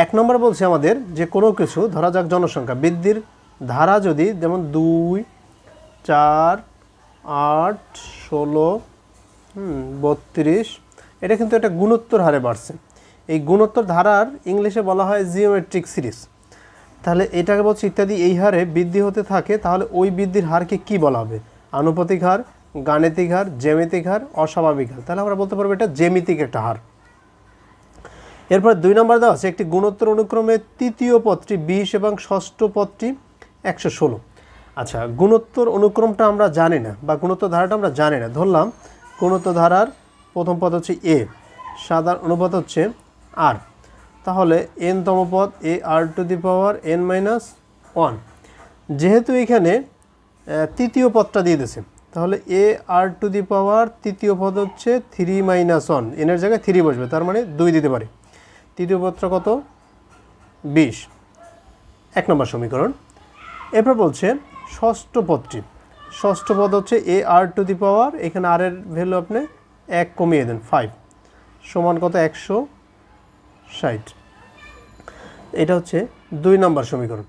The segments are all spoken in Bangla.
এক নম্বর বলছে আমাদের যে কোনো কিছু, ধরা যাক জনসংখ্যা, বৃদ্ধির ধারা যদি যেমন দুই, চার, আট, ষোলো বত্রিশ, এটা কিন্তু একটা গুণোত্তর হারে বাড়ছে। এই গুণোত্তর ধারার ইংলিশে বলা হয় জিওমেট্রিক সিরিজ তাহলে এটাকে বলছে ইত্যাদি, এই হারে বৃদ্ধি হতে থাকে, তাহলে ওই বৃদ্ধির হারকে কি বলা হবে? আনুপাতিক হার, গাণিতিক হার, জ্যামিতিক হার, অস্বাভাবিক হার। তাহলে আমরা বলতে পারব এটা জ্যামিতিক একটা হার। এরপর দুই নম্বর দেওয়া আছে, একটি গুণোত্তর অনুক্রমে তৃতীয় পদটি, বিশ এবং ষষ্ঠ পদটি একশো ষোলো। আচ্ছা গুণোত্তর অনুক্রমটা আমরা জানি না, বা গুণোত্তর ধারাটা আমরা জানি না। ধরলাম, গুণোত্তর ধারার প্রথম পদ হচ্ছে এ সাধারণ অনুপাত হচ্ছে আর তাহলে এন তম পদ a r to the power n minus one. যেহেতু এখানে তৃতীয় পদটা দিয়ে দিয়েছে, তাহলে এ আর টু দি পাওয়ার তৃতীয় পদ হচ্ছে থ্রি মাইনাস ওয়ান। এনের জায়গায় থ্রি বসবে, তার মানে দুই দিতে পারে। তৃতীয় পদটা কত? বিশ। এক নম্বর সমীকরণ। এরপর বলছে, ষষ্ঠ পদটি। ষষ্ঠ পদ হচ্ছে এ আর টু দি পাওয়ার, এখানে আর এর ভ্যালু আপনি এক কমিয়ে দেন, ফাইভ। সমান কত? একশো ষাট। এটা হচ্ছে দুই নম্বর সমীকরণ।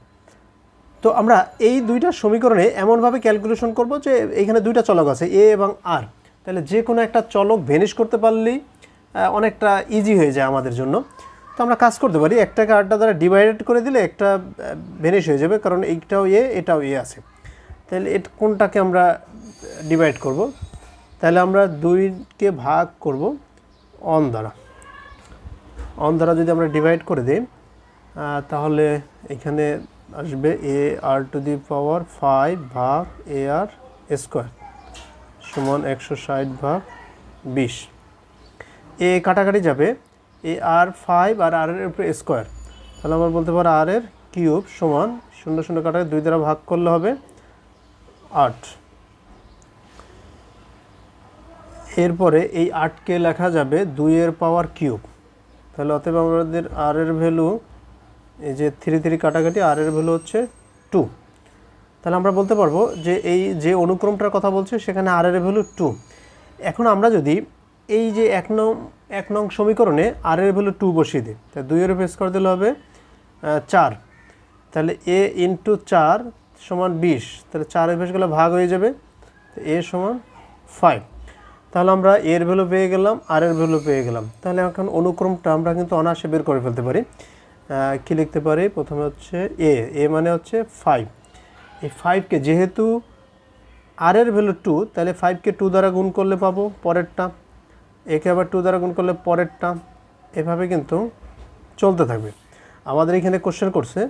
তো আমরা এই দুইটা সমীকরণে এমনভাবে ক্যালকুলেশন করব যে এখানে দুইটা চলক আছে, এ এবং আর। তাহলে যে কোনো একটা চলক ভেনিশ করতে পারলেই অনেকটা ইজি হয়ে যায় আমাদের জন্য। তো আমরা কাজ করতে পারি। একটাকে আটটা দ্বারা ডিভাইডেড করে দিলে একটা ভেনিশ হয়ে যাবে, কারণ এইটাও এ, এটাও এ আছে। তাহলে এট, কোনটাকে আমরা ডিভাইড করব? তাহলে আমরা দুইকে ভাগ করব অন দ্বারা। অন দ্বারা যদি আমরা ডিভাইড করে দিই তাহলে এখানে আসবে এ আর টু দি পাওয়ার ফাইভ ভাগ এ আর স্কোয়ার সমান একশো ষাট ভাগ বিশ। এ কাটাকাটি যাবে এ আর ফাইভ আর আর এর উপরে স্কোয়ার তাহলে আমরা বলতে পারো আর এর কিউব সমান শূন্য শূন্য কাটাকে দুই দ্বারা ভাগ করলে হবে আট। এরপরে এই আটকে লেখা যাবে দুইয়ের পাওয়ার কিউব তাহলে অতএব আমাদের আর এর ভ্যালু এই যে থ্রি থ্রি কাটাকাটি আর এর ভ্যালু হচ্ছে টু তাহলে আমরা বলতে পারব যে এই যে অনুক্রমটার কথা বলছে, সেখানে আর এর ভ্যালু টু এখন আমরা যদি এই যে এক নং এক নং সমীকরণে আর এর ভ্যালু টু বসিয়ে দিই। তাহলে দুইয়ের উপর স্কোয়ার দিলে হবে চার। তাহলে এ ইন্টু চার সমান বিশ, তাহলে চারের বেশ গেলে ভাগ হয়ে যাবে এ সমান ফাইভ তাহলে আমরা এর ভ্যালু পেয়ে গেলাম আর এর ভ্যালু পেয়ে গেলাম। তাহলে এখন অনুক্রমটা আমরা কিন্তু অনায়াসে বের করে ফেলতে পারি। কি লিখতে পারি? প্রথমে হচ্ছে এ এ মানে হচ্ছে ফাইভ এই ফাইভকে যেহেতু আর এর ভ্যালু টু তাহলে ফাইভকে টু দ্বারা গুণ করলে পাবো পরেরটা। একে আবার টু দ্বারা গুণ করলে পরেরটা এভাবে কিন্তু চলতে থাকবে। আমাদের এখানে কোশ্চেন করছে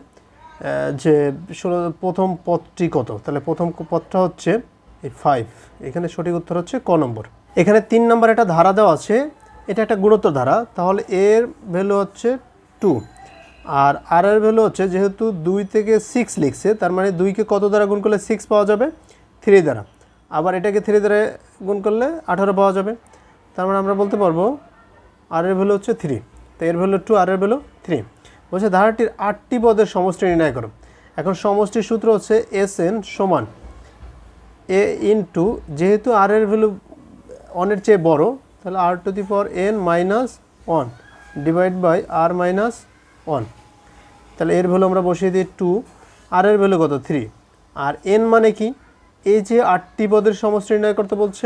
যে ষোলো, প্রথম পদটি কত? তাহলে প্রথম পদটা হচ্ছে এই ফাইভ এখানে সঠিক উত্তর হচ্ছে ক নম্বর। এখানে তিন নম্বর একটা ধারা দেওয়া আছে, এটা একটা গুণোত্তর ধারা, তাহলে এর ভ্যালু হচ্ছে টু আর আর এর ভ্যালু হচ্ছে, যেহেতু দুই থেকে সিক্স লিখছে, তার মানে দুইকে কত দ্বারা গুণ করলে সিক্স পাওয়া যাবে? থ্রি দ্বারা। আবার এটাকে থ্রি দ্বারা গুণ করলে আঠারো পাওয়া যাবে। তার মানে আমরা বলতে পারব আর এর ভ্যালু হচ্ছে থ্রি তো এর ভ্যালু টু আর এর ভ্যালু থ্রি বলছে, ধারাটির আটটি পদের সমষ্টি নির্ণয় করো। এখন সমষ্টির সূত্র হচ্ছে এস এন সমান এ ইন্টু যেহেতু আর এর ভ্যালু অনের চেয়ে বড়, তাহলে r to the power n minus one divide by r minus one তাহলে এর ভ্যালু আমরা বসিয়ে দিই টু আর এর ভ্যালু কত? থ্রি আর এন মানে কি? এই যে আটটি পদের সমষ্টি নির্ণয় করতে বলছে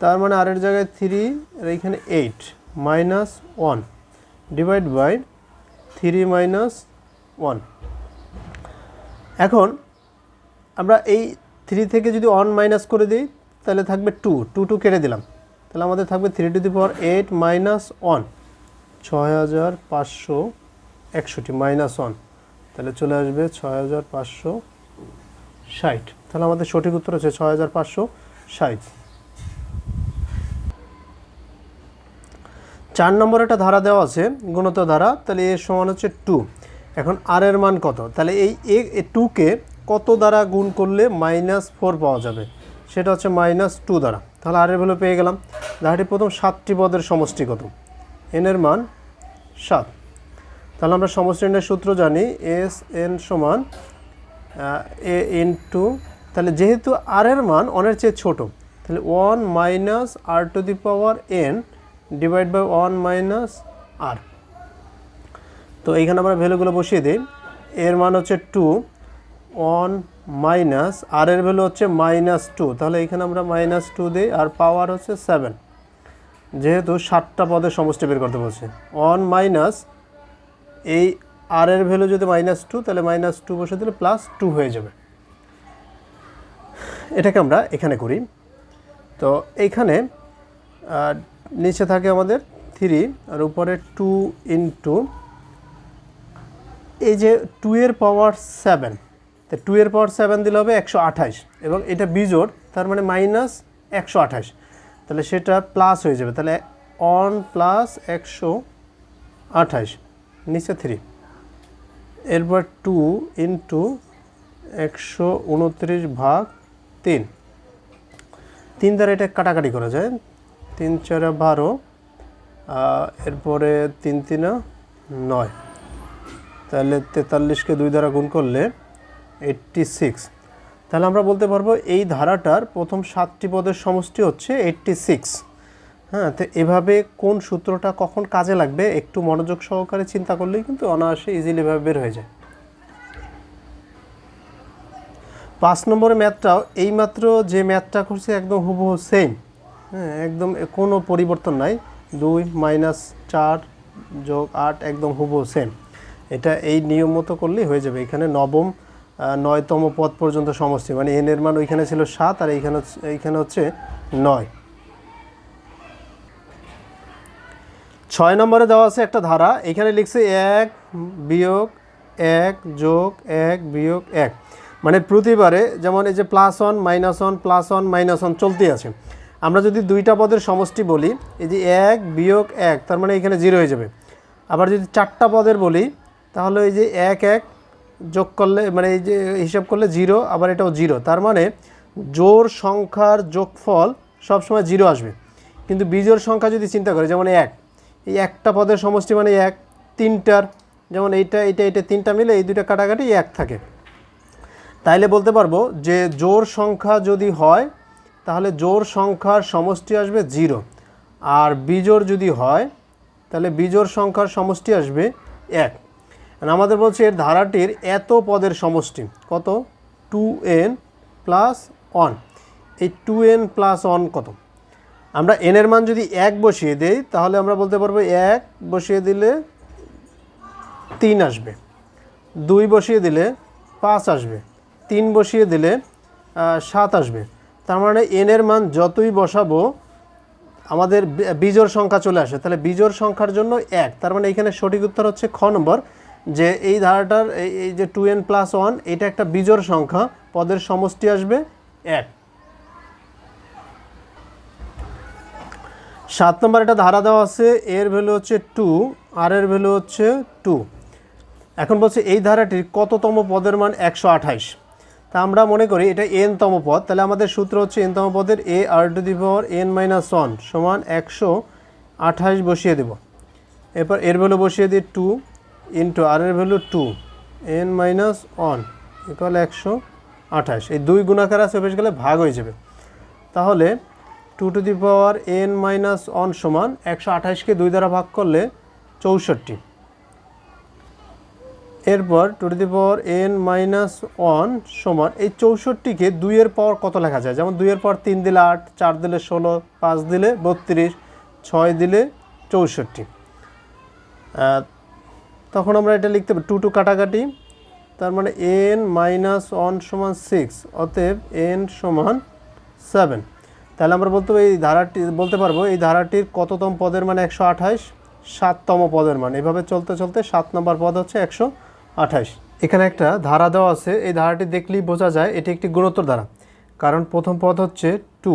তার মানে আর এর জায়গায় থ্রি আর এইখানে eight minus one divide by three minus one এখন আমরা এই থ্রি থেকে যদি ওয়ান মাইনাস করে দিই, তাহলে থাকবে টু টু টু কেটে দিলাম। তাহলে আমাদের থাকবে three to the power eight minus one ছয় হাজার পাঁচশো একষট্টি মাইনাস ওয়ান তাহলে চলে আসবে ছয় হাজার পাঁচশো ষাট। তাহলে আমাদের সঠিক উত্তর হচ্ছে ছয় হাজার পাঁচশো ষাট। চার নম্বর একটা ধারা দেওয়া আছে, গুণত ধারা, তাহলে এর সমান হচ্ছে টু এখন আর এর মান কত? তাহলে এই এ টুকে কত দ্বারা গুণ করলে মাইনাস ফোর পাওয়া যাবে? সেটা হচ্ছে মাইনাস টু দ্বারা। তাহলে আর এর ভ্যালু পেয়ে গেলাম। ধারাটি প্রথম সাতটি পদের সমষ্টি কত? এন এর মান সাত। তাহলে আমরা সমষ্টি নির্ণয়ের সূত্র জানি এস এন সমান এ এন টু তাহলে যেহেতু আর এর মান অনের চেয়ে ছোট, তাহলে one minus r to the power n divide by one minus r তো এইখানে আমরা ভ্যালুগুলো বসিয়ে দিই। এর মান হচ্ছে টু ওয়ান মাইনাস আর এর ভ্যালু হচ্ছে মাইনাস টু তাহলে এখানে আমরা মাইনাস টু দিই আর পাওয়ার হচ্ছে সেভেন যেহেতু ষাটটা পদের সমষ্টি বের করতে বলছে। ওয়ান মাইনাস এই আর এর ভ্যালু যদি মাইনাস টু তাহলে মাইনাস টু বসে দিলে প্লাস টু হয়ে যাবে। এটাকে আমরা এখানে করি। তো এইখানে নিচে থাকে আমাদের থ্রি আর উপরে টু ইন্টু এই যে টু এর পাওয়ার সেভেন তো টু এর পাওয়ার সেভেন দিলে হবে একশো আঠাশ এবং এটা বিজোড়, তার মানে মাইনাস একশো আঠাশ। তাহলে সেটা প্লাস হয়ে যাবে, তাহলে অন প্লাস একশো আঠাশ, নিচে থ্রি এরপর টু ইন্টু একশো উনত্রিশ ভাগ তিন। তিন দ্বারা এটা কাটাকাটি করা যায় তিন চারে বারো এরপরে তিন তিনা নয়। তাহলে তেতাল্লিশকে দুই দ্বারা গুণ করলে এইট্টি সিক্স তাহলে আমরা বলতে পারব এই ধারাটার প্রথম সাতটি পদের সমষ্টি হচ্ছে এইট্টি সিক্স হ্যাঁ তো এভাবে কোন সূত্রটা কখন কাজে লাগবে একটু মনোযোগ সহকারে চিন্তা করলেই কিন্তু অনায়াসে ইজিলি এভাবে বের হয়ে যায়। পাঁচ নম্বরের ম্যাথটাও এইমাত্র যে ম্যাথটা করছে একদম হুবহু সেম হ্যাঁ একদম কোনো পরিবর্তন নাই। দুই মাইনাস চার যোগ আট একদম হুবহু সেম এটা এই নিয়ম মতো করলেই হয়ে যাবে। এখানে নবম নয়তম পদ পর্যন্ত সমষ্টি মানে এন এর মান ওইখানে ছিল সাত আর এইখানে এইখানে হচ্ছে নয়। ছয় নম্বরে দেওয়া আছে একটা ধারা, এখানে লিখছে এক বিয়োগ এক যোগ এক বিয়োগ এক। মানে প্রতিবারে যেমন এই যে plus one minus one plus one minus one চলতেই আছে। আমরা যদি দুইটা পদের সমষ্টি বলি, এই যে এক বিয়োগ এক, তার মানে এখানে জিরো হয়ে যাবে। আবার যদি চারটা পদের বলি, তাহলে এই যে এক এক যোগ করলে মানে এই যে হিসাব করলে জিরো আবার এটাও জিরো তার মানে জোর সংখ্যার যোগফল সবসময় জিরো আসবে। কিন্তু বিজোর সংখ্যা যদি চিন্তা করে, যেমন এক, এই একটা পদের সমষ্টি মানে এক, তিনটার, যেমন এইটা এইটা এটা তিনটা মিলে এই দুইটা কাটাকাটি এক থাকে। তাইলে বলতে পারব যে জোর সংখ্যা যদি হয় তাহলে জোর সংখ্যার সমষ্টি আসবে জিরো। আর বিজোড় যদি হয়, তাহলে বিজোড় সংখ্যার সমষ্টি আসবে এক। আমাদের বলছে এর ধারাটির এত পদের সমষ্টি, কত? Two n plus one. এই টু এন প্লাস ওয়ান কত? আমরা এনের মান যদি এক বসিয়ে দেই, তাহলে আমরা বলতে পারব এক বসিয়ে দিলে তিন আসবে। দুই বসিয়ে দিলে পাঁচ আসবে। তিন বসিয়ে দিলে সাত আসবে। তার মানে এনের মান যতই বসাবো, আমাদের বিজোর সংখ্যা চলে আসে। তাহলে বিজোর সংখ্যার জন্য এক। তার মানে এখানে সঠিক উত্তর হচ্ছে খ নম্বর, যে এই ধারাটার, এই যে টু এন প্লাস ওয়ান এটা একটা বিজোর সংখ্যা, পদের সমষ্টি আসবে এক। সাত নম্বর একটা ধারা দেওয়া আছে, এর ভ্যালু হচ্ছে টু আর এর ভ্যালু হচ্ছে টু এখন বলছে এই ধারাটির কততম পদের মান একশো আঠাইশ? তা আমরা মনে করি এটা এন তম পদ। তাহলে আমাদের সূত্র হচ্ছে এন তম পদের a r to the power n minus one সমান একশো আঠাশ বসিয়ে দেব। এরপর এর ভ্যালু বসিয়ে দিই টু ইন্টু আর এর value two n minus one equal একশো আঠাশ। এই দুই গুণাকার আছে, বেশ গেলে ভাগ হয়ে যাবে। তাহলে two to the power n minus one সমান একশো আঠাশকে দুই দ্বারা ভাগ করলে চৌষট্টি। এরপর two to the power n minus one সমান এই চৌষট্টিকে দুইয়ের পাওয়ার কত লেখা যায়? যেমন দুইয়ের পাওয়ার তিন দিলে আট, চার দিলে ষোলো, পাঁচ দিলে বত্রিশ, ছয় দিলে চৌষট্টি। তখন আমরা এটা লিখতে পারি টু টু কাটাকাটি, তার মানে এন মাইনাস ওয়ান সমান সিক্স অতএব এন সমান সেভেন তাহলে আমরা বলতে এই ধারাটি, বলতে পারব এই ধারাটির কততম পদের মানে একশো আঠাশ, সাততম পদের মান। এভাবে চলতে চলতে সাত নম্বর পদ হচ্ছে একশো আঠাশ এখানে একটা ধারা দেওয়া আছে। এই ধারাটি দেখলেই বোঝা যায় এটি একটি গুণোত্তর ধারা। কারণ প্রথম পদ হচ্ছে টু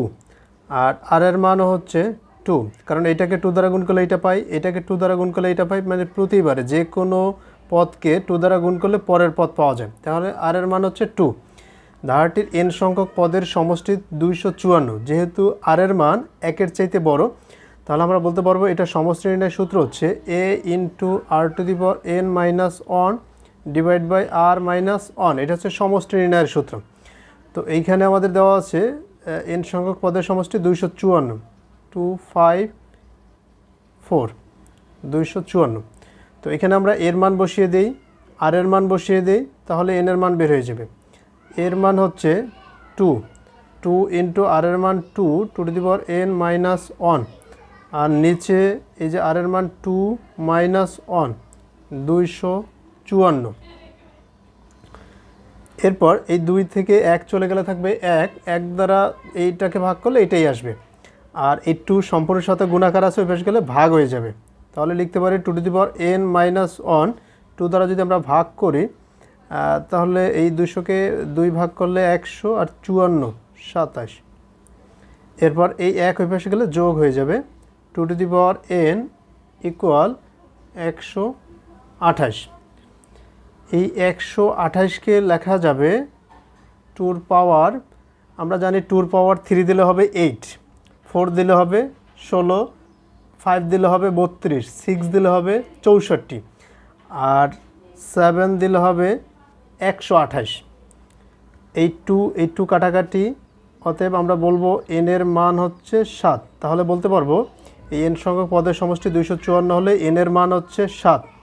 আর আর এর মানও হচ্ছে টু। কারণ এটাকে টু দ্বারা গুণ করলে এটা পাই, এটাকে টু দ্বারা গুণ করলে এটা পাই মানে প্রতিবারে যে কোনো পদকে টু দ্বারা গুণ করলে পরের পদ পাওয়া যায়। তাহলে আর এর মান হচ্ছে টু। ধারাটির এন সংখ্যক পদের সমষ্টি দুইশো চুয়ান্ন। যেহেতু আর এর মান একের চাইতে বড়, তাহলে আমরা বলতে পারব এটা সমষ্টি নির্ণয়ের সূত্র হচ্ছে a into r to the power n minus one divide by r minus one এটা হচ্ছে সমষ্টি নির্ণয়ের সূত্র। তো এইখানে আমাদের দেওয়া আছে এন সংখ্যক পদের সমষ্টি দুইশো চুয়ান্ন টু ফাইভ ফোর দুইশো চুয়ান্ন। তো এখানে আমরা এর মান বসিয়ে দেই আর এর মান বসিয়ে দেই, তাহলে এন এর মান বের হয়ে যাবে। এর মান হচ্ছে টু টু ইন্টু আর এর মান two two two the power n minus one আর নিচে এই যে আর এর মান টু মাইনাস ওয়ান দুইশো চুয়ান্ন। এরপর এই দুই থেকে এক চলে গেলে থাকবে এক। এক দ্বারা এইটাকে ভাগ করলে এটাই আসবে। আর এই টু সম্পূর্ণের সাথে গুণাকার আছে পাশে গেলে ভাগ হয়ে যাবে। তাহলে লিখতে পারি two to the power n minus one. Two দ্বারা যদি আমরা ভাগ করি তাহলে এই দুশোকে দুই ভাগ করলে একশো আর চুয়ান্ন, সাতাশ। এরপর এই এক ওই গেলে যোগ হয়ে যাবে two to the power n equal একশো আঠাশ। এই একশো আঠাশকে লেখা যাবে টুর পাওয়ার, আমরা জানি টুর পাওয়ার থ্রি দিলে হবে এইট, ফোর দিলে হবে ষোলো, ফাইভ দিলে হবে বত্রিশ, সিক্স দিলে হবে চৌষট্টি, আর সেভেন দিলে হবে একশো আঠাশ। এই টু এই টু কাটাকাটি, অতএব আমরা বলব এন এর মান হচ্ছে সাত। তাহলে বলতে পারব, এই এন সংখ্যক পদের সমষ্টি দুইশো চুয়ান্ন হলে এন এর মান হচ্ছে সাত।